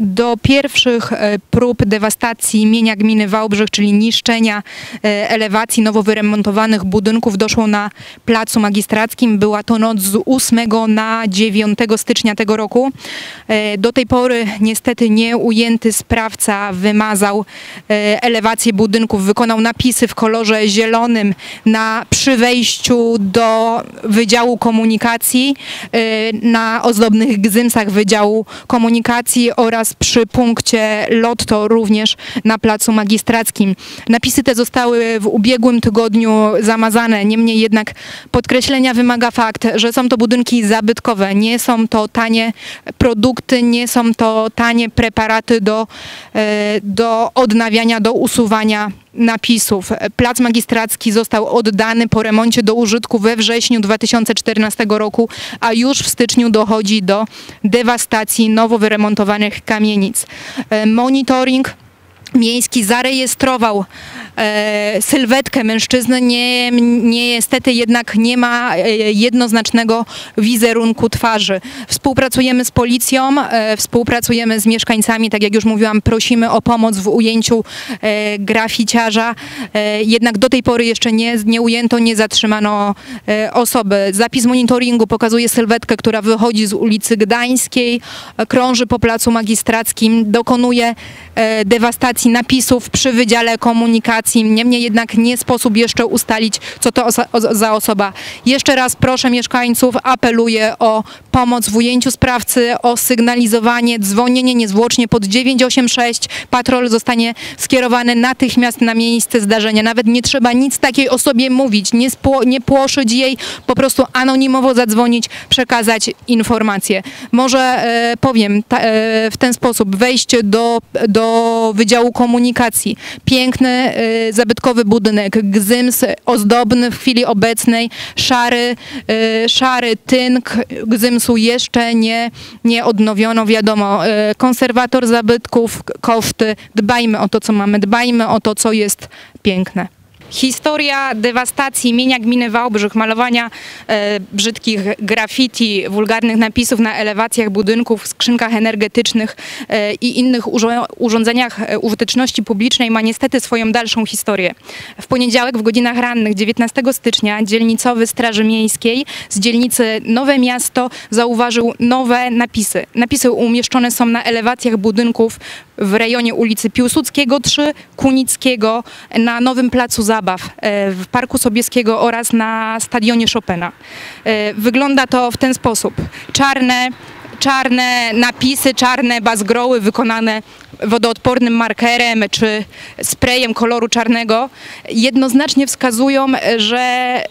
Do pierwszych e, prób dewastacji mienia gminy Wałbrzych, czyli niszczenia e, elewacji nowo wyremontowanych budynków doszło na Placu Magistrackim. Była to noc z 8 na 9 stycznia tego roku. E, Do tej pory niestety nieujęty sprawca wymazał elewację budynków, wykonał napisy w kolorze zielonym na przy wejściu do Wydziału Komunikacji, na ozdobnych gzymsach Wydziału Komunikacji oraz przy punkcie Lotto również na Placu Magistrackim. Napisy te zostały w ubiegłym tygodniu zamazane, niemniej jednak podkreślenia wymaga fakt, że są to budynki zabytkowe, nie są to tanie produkty, nie są to tanie preparaty do, e, do odnawiania, do usuwania napisów. Plac Magistracki został oddany po remoncie do użytku we wrześniu 2014 roku, a już w styczniu dochodzi do dewastacji nowo wyremontowanych kamienic. E, Monitoring miejski zarejestrował sylwetkę mężczyzny, nie, nie, niestety jednak nie ma e, jednoznacznego wizerunku twarzy. Współpracujemy z policją, e, współpracujemy z mieszkańcami, tak jak już mówiłam, prosimy o pomoc w ujęciu e, graficiarza, e, jednak do tej pory jeszcze nie, nie ujęto, nie zatrzymano e, osoby. Zapis monitoringu pokazuje sylwetkę, która wychodzi z ulicy Gdańskiej, e, krąży po placu magistrackim, dokonuje e, dewastacji napisów przy Wydziale Komunikacji. Niemniej jednak nie sposób jeszcze ustalić, co to za osoba. Jeszcze raz proszę mieszkańców, apeluję o pomoc w ujęciu sprawcy, o sygnalizowanie, dzwonienie niezwłocznie pod 986. Patrol zostanie skierowany natychmiast na miejsce zdarzenia. Nawet nie trzeba nic takiej osobie mówić, nie, nie płoszyć jej, po prostu anonimowo zadzwonić, przekazać informację. Może e, powiem ta, e, w ten sposób, wejście do, do Wydziału Komunikacji, piękny, e, zabytkowy budynek, gzyms ozdobny w chwili obecnej, szary, e, szary tynk gzymsu jeszcze nie, nie odnowiono, wiadomo, e, konserwator zabytków, koszty, dbajmy o to, co mamy, dbajmy o to, co jest piękne. Historia dewastacji mienia gminy Wałbrzych, malowania e, brzydkich graffiti, wulgarnych napisów na elewacjach budynków, skrzynkach energetycznych e, i innych urządzeniach e, użyteczności publicznej ma niestety swoją dalszą historię. W poniedziałek w godzinach rannych 19 stycznia dzielnicowy Straży Miejskiej z dzielnicy Nowe Miasto zauważył nowe napisy. Napisy umieszczone są na elewacjach budynków w rejonie ulicy Piłsudskiego 3, Kunickiego, na Nowym Placu Zabaw, e, w Parku Sobieskiego oraz na Stadionie Chopina. E, Wygląda to w ten sposób. Czarne, czarne napisy, czarne bazgroły wykonane wodoodpornym markerem czy sprayem koloru czarnego jednoznacznie wskazują, że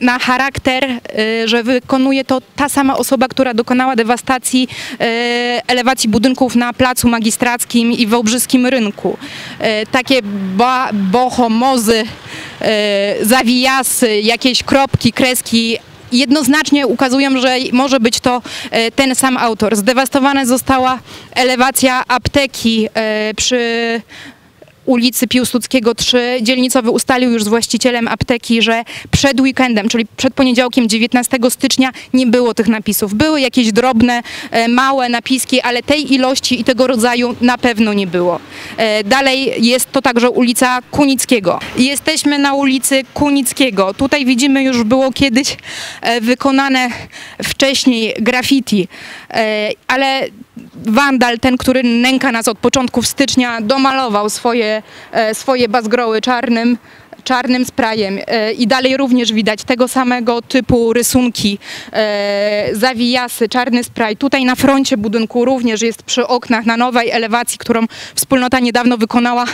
na charakter, y, że wykonuje to ta sama osoba, która dokonała dewastacji elewacji budynków na Placu Magistrackim i Wałbrzyskim Rynku. Takie bohomozy, zawijasy, jakieś kropki, kreski jednoznacznie ukazują, że może być to e, ten sam autor. Zdewastowana została elewacja apteki e, przy ulicy Piłsudskiego 3. Dzielnicowy ustalił już z właścicielem apteki, że przed weekendem, czyli przed poniedziałkiem 19 stycznia nie było tych napisów. Były jakieś drobne, e, małe napiski, ale tej ilości i tego rodzaju na pewno nie było. E, Dalej jest to także ulica Kunickiego. Jesteśmy na ulicy Kunickiego. Tutaj widzimy już było kiedyś e, wykonane wcześniej graffiti, ale wandal, ten, który nęka nas od początków stycznia, domalował swoje, e, swoje bazgroły czarnym, czarnym sprayem e, i dalej również widać tego samego typu rysunki, e, zawijasy, czarny spray. Tutaj na froncie budynku również jest przy oknach na nowej elewacji, którą wspólnota niedawno wykonała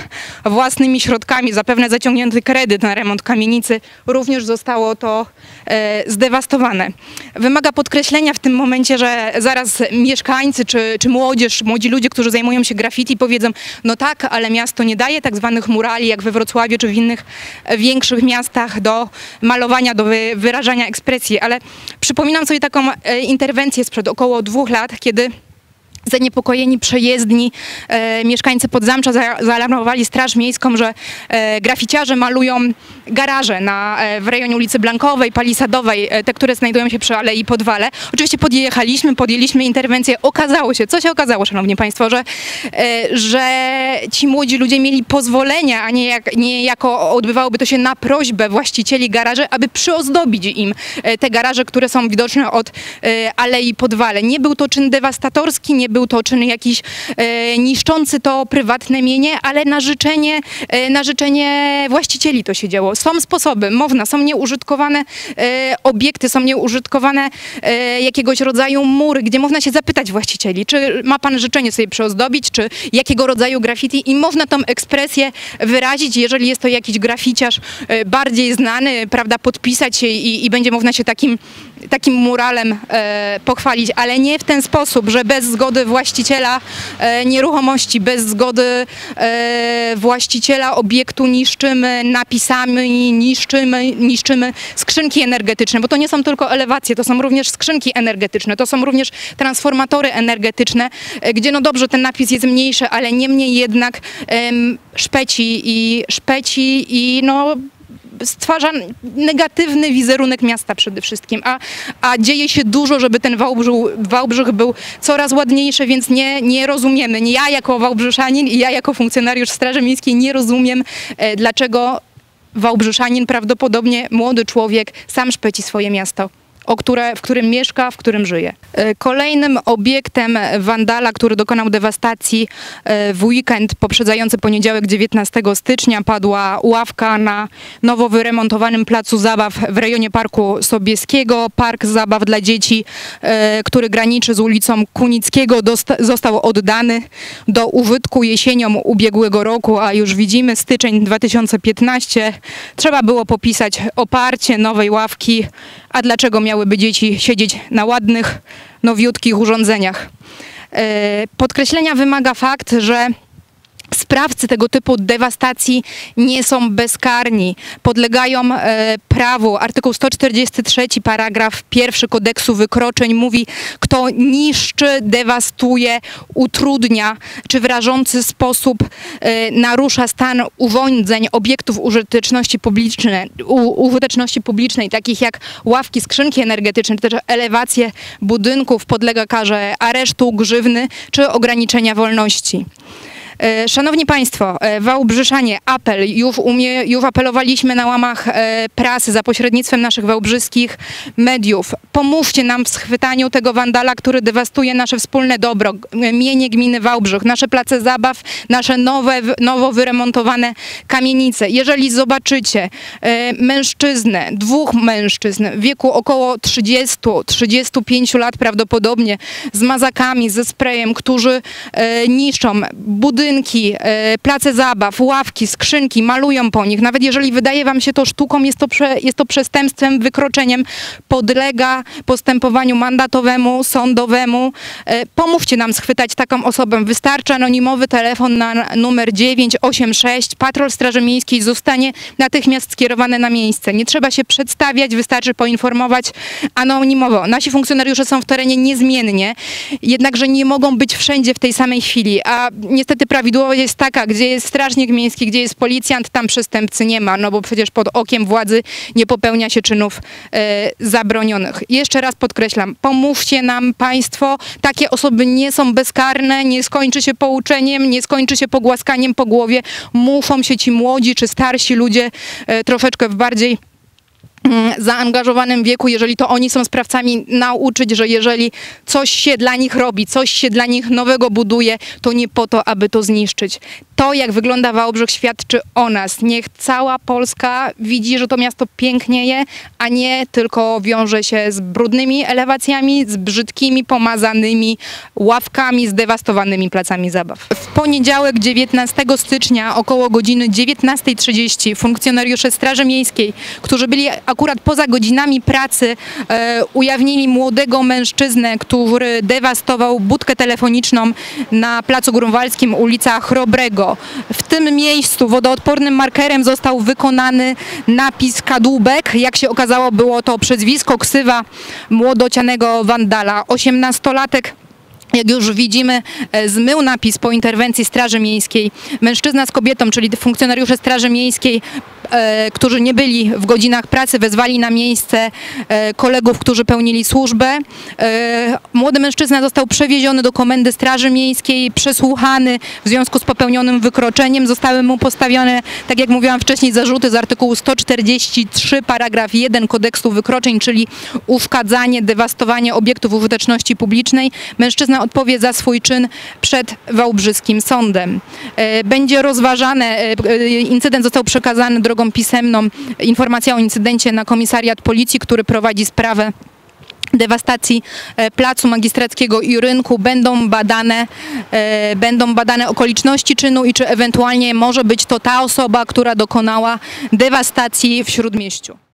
własnymi środkami, zapewne zaciągnięty kredyt na remont kamienicy, również zostało to e, zdewastowane. Wymaga podkreślenia w tym momencie, że zaraz mieszkańcy czy, czy młodzież, młodzi ludzie, którzy zajmują się graffiti powiedzą, no tak, ale miasto nie daje tak zwanych murali jak we Wrocławiu czy w innych większych miastach do malowania, do wy, wyrażania ekspresji, ale przypominam sobie taką e, interwencję sprzed około dwóch lat, kiedy Zaniepokojeni przejezdni e, mieszkańcy Podzamcza za, zaalarmowali Straż Miejską, że e, graficiarze malują garaże na, e, w rejonie ulicy Blankowej, Palisadowej, e, te, które znajdują się przy Alei Podwale. Oczywiście podjechaliśmy, podjęliśmy interwencję. Okazało się, co się okazało, Szanowni Państwo, że, e, że ci młodzi ludzie mieli pozwolenia, a nie, jak, nie jako odbywałoby to się na prośbę właścicieli garaży, aby przyozdobić im e, te garaże, które są widoczne od e, Alei Podwale. Nie był to czyn dewastatorski, nie był to czyn jakiś e, niszczący to prywatne mienie, ale na życzenie, e, na życzenie właścicieli to się działo. Są sposoby, można, są nieużytkowane e, obiekty, są nieużytkowane jakiegoś rodzaju mury, gdzie można się zapytać właścicieli, czy ma pan życzenie sobie przyozdobić, czy jakiego rodzaju graffiti i można tą ekspresję wyrazić, jeżeli jest to jakiś graficiarz bardziej znany, prawda, podpisać się i, i będzie można się takim takim muralem e, pochwalić, ale nie w ten sposób, że bez zgody właściciela e, nieruchomości, bez zgody e, właściciela obiektu niszczymy napisami, niszczymy, niszczymy skrzynki energetyczne, bo to nie są tylko elewacje, to są również skrzynki energetyczne, to są również transformatory energetyczne, e, gdzie no dobrze, ten napis jest mniejszy, ale niemniej jednak szpeci i szpeci i no stwarza negatywny wizerunek miasta przede wszystkim, a, a dzieje się dużo, żeby ten Wałbrzych, Wałbrzych był coraz ładniejszy, więc nie, nie rozumiemy, nie ja jako Wałbrzyszanin i ja jako funkcjonariusz Straży Miejskiej nie rozumiem, e, dlaczego Wałbrzyszanin, prawdopodobnie młody człowiek, sam szpeci swoje miasto o które, w którym mieszka, w którym żyje. E, Kolejnym obiektem wandala, który dokonał dewastacji e, w weekend poprzedzający poniedziałek 19 stycznia padła ławka na nowo wyremontowanym placu zabaw w rejonie Parku Sobieskiego. Park zabaw dla dzieci, e, który graniczy z ulicą Kunickiego, został oddany do użytku jesienią ubiegłego roku, a już widzimy styczeń 2015. Trzeba było popisać oparcie nowej ławki, a dlaczego miałyby dzieci siedzieć na ładnych, nowiutkich urządzeniach. E, Podkreślenia wymaga fakt, że sprawcy tego typu dewastacji nie są bezkarni. Podlegają e, prawu. Artykuł 143, paragraf pierwszy kodeksu wykroczeń mówi, kto niszczy, dewastuje, utrudnia czy w rażący sposób e, narusza stan urządzeń, obiektów użyteczności publicznej, u, użyteczności publicznej, takich jak ławki, skrzynki energetyczne, czy też elewacje budynków, podlega karze aresztu, grzywny czy ograniczenia wolności. E, Szanowni Państwo, e, Wałbrzyszanie, apel, już, umie, już apelowaliśmy na łamach e, prasy za pośrednictwem naszych wałbrzyskich mediów. Pomóżcie nam w schwytaniu tego wandala, który dewastuje nasze wspólne dobro, mienie gminy Wałbrzych, nasze place zabaw, nasze nowe, nowo wyremontowane kamienice. Jeżeli zobaczycie mężczyznę, dwóch mężczyzn w wieku około 30-35 lat prawdopodobnie, z mazakami, ze sprayem, którzy niszczą budynki, e, place zabaw, ławki, skrzynki, malują po nich. Nawet jeżeli wydaje wam się to sztuką, jest to, prze, jest to przestępstwem, wykroczeniem, podlega postępowaniu mandatowemu, sądowemu. E, pomóżcie nam schwytać taką osobę. Wystarczy anonimowy telefon na numer 986. Patrol Straży Miejskiej zostanie natychmiast skierowany na miejsce. Nie trzeba się przedstawiać, wystarczy poinformować anonimowo. Nasi funkcjonariusze są w terenie niezmiennie, jednakże nie mogą być wszędzie w tej samej chwili, a niestety prawidłowość jest taka, gdzie jest strażnik miejski, gdzie jest policjant, tam przestępcy nie ma, no bo przecież pod okiem władzy nie popełnia się czynów e, zabronionych. Jeszcze raz podkreślam, pomóżcie nam państwo, takie osoby nie są bezkarne, nie skończy się pouczeniem, nie skończy się pogłaskaniem po głowie, muszą się ci młodzi czy starsi ludzie e, troszeczkę w bardziej zaangażowanym wieku, jeżeli to oni są sprawcami, nauczyć, że jeżeli coś się dla nich robi, coś się dla nich nowego buduje, to nie po to, aby to zniszczyć. To, jak wygląda Wałbrzych, świadczy o nas. Niech cała Polska widzi, że to miasto pięknieje, a nie tylko wiąże się z brudnymi elewacjami, z brzydkimi, pomazanymi ławkami, zdewastowanymi placami zabaw. W poniedziałek 19 stycznia około godziny 19.30 funkcjonariusze Straży Miejskiej, którzy byli akurat poza godzinami pracy, e, ujawnili młodego mężczyznę, który dewastował budkę telefoniczną na Placu Grunwaldzkim, ulica Chrobrego. W tym miejscu wodoodpornym markerem został wykonany napis kadłubek. Jak się okazało, było to przezwisko, ksywa młodocianego wandala. 18-latek jak już widzimy, e, zmył napis po interwencji Straży Miejskiej. Mężczyzna z kobietą, czyli funkcjonariusze Straży Miejskiej, którzy nie byli w godzinach pracy, wezwali na miejsce e, kolegów, którzy pełnili służbę. E, młody mężczyzna został przewieziony do komendy Straży Miejskiej, przesłuchany w związku z popełnionym wykroczeniem. Zostały mu postawione, tak jak mówiłam wcześniej, zarzuty z artykułu 143, paragraf 1 kodeksu wykroczeń, czyli uszkadzanie, dewastowanie obiektów użyteczności publicznej. Mężczyzna odpowie za swój czyn przed Wałbrzyskim Sądem. E, Będzie rozważane, e, e, incydent został przekazany drogą pisemną, informacja o incydencie na komisariat policji, który prowadzi sprawę dewastacji e, placu magistrackiego i rynku będą badane, e, będą badane okoliczności czynu i czy ewentualnie może być to ta osoba, która dokonała dewastacji w Śródmieściu.